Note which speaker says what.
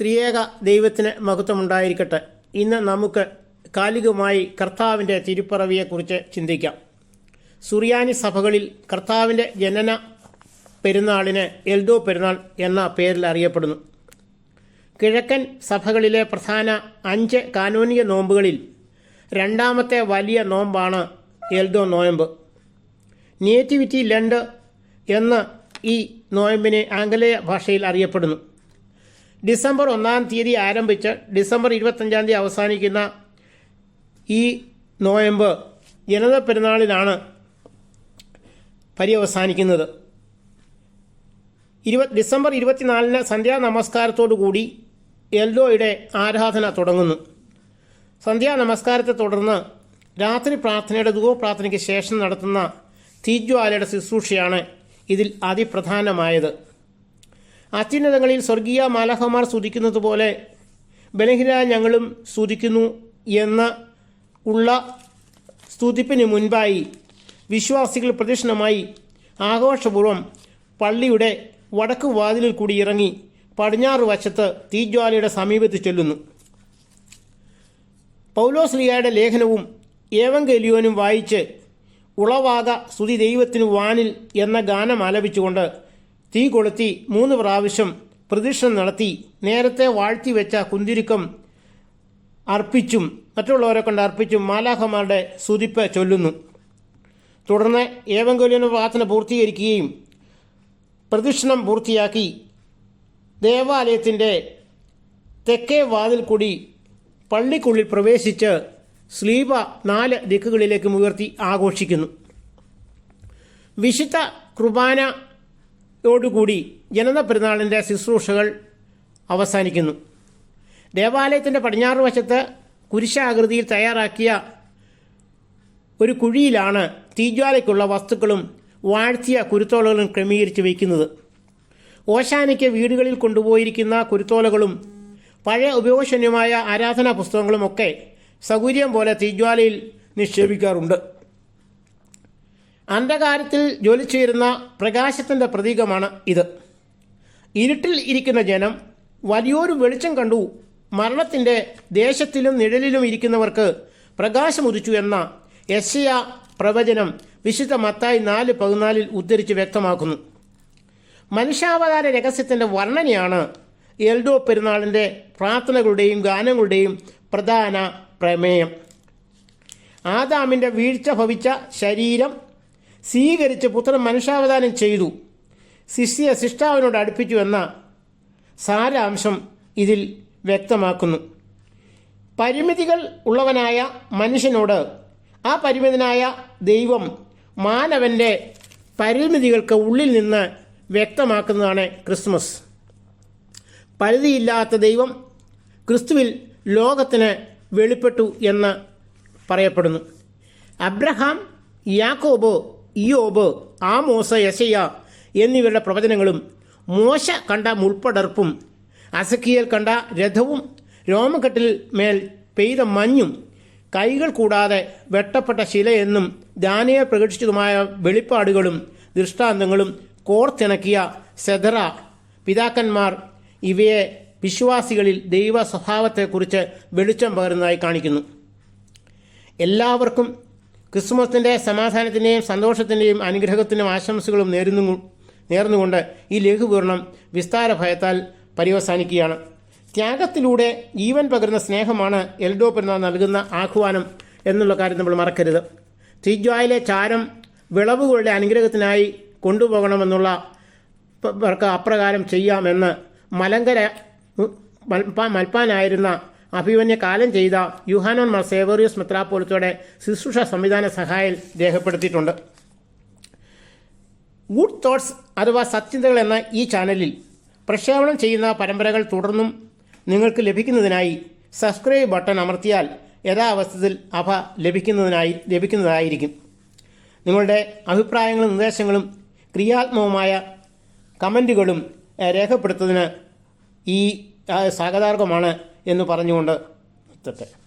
Speaker 1: ത്രിയേക ദൈവത്തിന് മഹത്വമുണ്ടായിരിക്കട്ടെ. ഇന്ന് നമുക്ക് കാലികമായി കർത്താവിന്റെ തിരുപ്പിറവിയെക്കുറിച്ച് ചിന്തിക്കാം. സുറിയാനി സഭകളിൽ കർത്താവിന്റെ ജനന പെരുന്നാളിന് എൽദോ പെരുന്നാൾ എന്ന പേരിൽ അറിയപ്പെടുന്നു. കിഴക്കൻ സഭകളിലെ പ്രധാന അഞ്ച് കാനോനിക നോമ്പുകളിൽ രണ്ടാമത്തെ വലിയ നോമ്പാണ് എൽദോ നോയമ്പ്. നേറ്റിവിറ്റി ലണ്ട് എന്ന് ഈ നോയമ്പിനെ ആംഗലേയ ഭാഷയിൽ അറിയപ്പെടുന്നു. ഡിസംബർ ഒന്നാം തീയതി ആരംഭിച്ച് ഡിസംബർ ഇരുപത്തഞ്ചാം തീയതി അവസാനിക്കുന്ന ഈ നോയമ്പ് ജനത പെരുന്നാളിലാണ് പര്യവസാനിക്കുന്നത്. ഇരുപ ഡിസംബർ ഇരുപത്തിനാലിന് സന്ധ്യാ നമസ്കാരത്തോടു കൂടി എൽദോയുടെ ആരാധന തുടങ്ങുന്നു. സന്ധ്യാ നമസ്കാരത്തെ തുടർന്ന് രാത്രി പ്രാർത്ഥനയുടെ ധൂവപ്രാർത്ഥനയ്ക്ക് ശേഷം നടത്തുന്ന തീജ്വാലയുടെ ശുശ്രൂഷയാണ് ഇതിൽ അതിപ്രധാനമായത്. അത്യുന്നതങ്ങളിൽ സ്വർഗീയ മാലഹമാർ സ്തുതിക്കുന്നത് പോലെ ബലഹീന ഞങ്ങളും സ്തുതിക്കുന്നു എന്ന ഉള്ള സ്തുതിപ്പിന് മുൻപായി വിശ്വാസികൾ പ്രദക്ഷിണമായി ആഘോഷപൂർവം പള്ളിയുടെ വടക്ക് വാതിലിൽ കൂടി ഇറങ്ങി പടിഞ്ഞാറ് വശത്ത് തീജ്വാലയുടെ സമീപത്ത് ചെല്ലുന്നു. പൗലോസ്ലിയായുടെ ലേഖനവും ഏവങ്കലിയോനും വായിച്ച് ഉളവാക സ്തുതി ദൈവത്തിനു വാനിൽ എന്ന ഗാനം ആലപിച്ചുകൊണ്ട് തീ കൊളുത്തി മൂന്ന് പ്രാവശ്യം പ്രദക്ഷിണം നടത്തി നേരത്തെ വാഴ്ത്തിവെച്ച കുന്തിരിക്കം അർപ്പിച്ചും മറ്റുള്ളവരെ കൊണ്ട് അർപ്പിച്ചും മാലാഹമാരുടെ സ്തുതിപ്പ് ചൊല്ലുന്നു. തുടർന്ന് ഏവങ്കലിയോന് പ്രാർത്ഥന പൂർത്തീകരിക്കുകയും പ്രദക്ഷിണം പൂർത്തിയാക്കി ദേവാലയത്തിന്റെ തെക്കേ വാതിൽ കൂടി പള്ളിക്കുള്ളിൽ പ്രവേശിച്ച് സ്ലീപ നാല് ദിക്കുകളിലേക്ക് ഉയർത്തി ആഘോഷിക്കുന്നു. വിശുദ്ധ കുർബാനയോടുകൂടി ജനത പെരുന്നാളിന്റെ ശുശ്രൂഷകൾ അവസാനിക്കുന്നു. ദേവാലയത്തിന്റെ പടിഞ്ഞാറ് വശത്ത് കുരിശാകൃതിയിൽ തയ്യാറാക്കിയ ഒരു കുഴിയിലാണ് തീജ്വാലയ്ക്കുള്ള വസ്തുക്കളും വാഴ്ത്തിയ കുരുത്തോലകളും ക്രമീകരിച്ച് വയ്ക്കുന്നത്. ഓശാനയ്ക്ക് വീടുകളിൽ കൊണ്ടുപോയിരിക്കുന്ന കുരുത്തോലകളും പഴയ ഉപയോഗശൂന്യമായ ആരാധനാ പുസ്തകങ്ങളുമൊക്കെ സൗകര്യം പോലെ തീജ്വാലയിൽ നിക്ഷേപിക്കാറുണ്ട്. അന്ധകാരത്തിൽ ജ്വലിച്ചുയരുന്ന പ്രകാശത്തിന്റെ പ്രതീകമാണ് ഇത്. ഇരുട്ടിൽ ഇരിക്കുന്ന ജനം വലിയൊരു വെളിച്ചം കണ്ടു. മരണത്തിന്റെ ദേശത്തിലും നിഴലിലും ഇരിക്കുന്നവർക്ക് പ്രകാശമുദിച്ചു എന്ന യശയ പ്രവചനം വിശുദ്ധ മത്തായി നാല് പതിനാലിൽ ഉദ്ധരിച്ച് വ്യക്തമാക്കുന്നു. മനുഷ്യാവതാര രഹസ്യത്തിന്റെ വർണനയാണ് എൽഡോ പെരുന്നാളിന്റെ പ്രാർത്ഥനകളുടെയും ഗാനങ്ങളുടെയും പ്രധാന പ്രമേയം. ആദാമിന്റെ വീഴ്ച ഭവിച്ച ശരീരം സ്വീകരിച്ച് പുത്രൻ മനുഷ്യാവതാരം ചെയ്തു. ശിഷ്യ ശിഷ്ടാവിനോട് അടുപ്പിച്ചു എന്ന സാരാംശം ഇതിൽ വ്യക്തമാക്കുന്നു. പരിമിതികൾ ഉള്ളവനായ മനുഷ്യനോട് ആ പരിമിതനായ ദൈവം മാനവന്റെ പരിമിതികൾക്ക് ഉള്ളിൽ നിന്ന് വ്യക്തമാക്കുന്നതാണ് ക്രിസ്മസ്. പരിധിയില്ലാത്ത ദൈവം ക്രിസ്തുവിൽ ലോകത്തിന് വെളിപ്പെട്ടു എന്ന് പറയപ്പെടുന്നു. അബ്രഹാം യാക്കോബ് ഇയോബ് ആമോസ യശയ എന്നിവരുടെ പ്രവചനങ്ങളും മോശ കണ്ട മുൾപ്പടർപ്പും അസക്കിയൽ കണ്ട രഥവും രോമക്കെട്ടിൽ മേൽ പെയ്ത മഞ്ഞും കൈകൾ കൂടാതെ വെട്ടപ്പെട്ട ശിലയെന്നും ദാനിയൽ പ്രകടിച്ചതുമായ വെളിപ്പാടുകളും ദൃഷ്ടാന്തങ്ങളും കോർത്തിണക്കിയ സെതറ പിതാക്കന്മാർ ഇവയെ വിശ്വാസികളിൽ ദൈവ സ്വഭാവത്തെക്കുറിച്ച് വെളിച്ചം പകരുന്നതായി കാണിക്കുന്നു. എല്ലാവർക്കും ക്രിസ്മസിന്റെ സമാധാനത്തിന്റെയും സന്തോഷത്തിന്റെയും അനുഗ്രഹത്തിനും ആശംസകളും നേരുന്നു നേർന്നുകൊണ്ട് ഈ ലഘുപൂർണം വിസ്താര ഭയത്താൽ പര്യവസാനിക്കുകയാണ്. ത്യാഗത്തിലൂടെ ജീവൻ പകരുന്ന സ്നേഹമാണ് എൽഡോ പെരുന്നാൾ നൽകുന്ന ആഹ്വാനം എന്നുള്ള കാര്യം നമ്മൾ മറക്കരുത്. തീജ്വായിലെ ചാരം വിളവുകളുടെ അനുഗ്രഹത്തിനായി കൊണ്ടുപോകണമെന്നുള്ള അപ്രകാരം ചെയ്യാമെന്ന് മലങ്കര മൽപ്പാ മൽപ്പാനായിരുന്ന അഭിമന്യ കാലം ചെയ്ത യുഹാനോൻ മാർ സേവറിയസ് മെത്രാപ്പോലത്തോടെ ശുശ്രൂഷ സംവിധാന സഹായം രേഖപ്പെടുത്തിയിട്ടുണ്ട്. ഗുഡ് തോട്ട്സ് അഥവാ സത്യന്തകൾ എന്ന ഈ ചാനലിൽ പ്രക്ഷേപണം ചെയ്യുന്ന പരമ്പരകൾ തുടർന്നും നിങ്ങൾക്ക് ലഭിക്കുന്നതിനായി സബ്സ്ക്രൈബ് ബട്ടൺ അമർത്തിയാൽ യഥാവസ്ഥത്തിൽ അവ ലഭിക്കുന്നതിനായി ലഭിക്കുന്നതായിരിക്കും. നിങ്ങളുടെ അഭിപ്രായങ്ങളും നിർദ്ദേശങ്ങളും ക്രിയാത്മകമായ കമന്റുകളും രേഖപ്പെടുത്തുന്നതിന് ഈ സാഗതാർഗമാണ് എന്ന് പറഞ്ഞുകൊണ്ട് നിർത്തട്ടെ.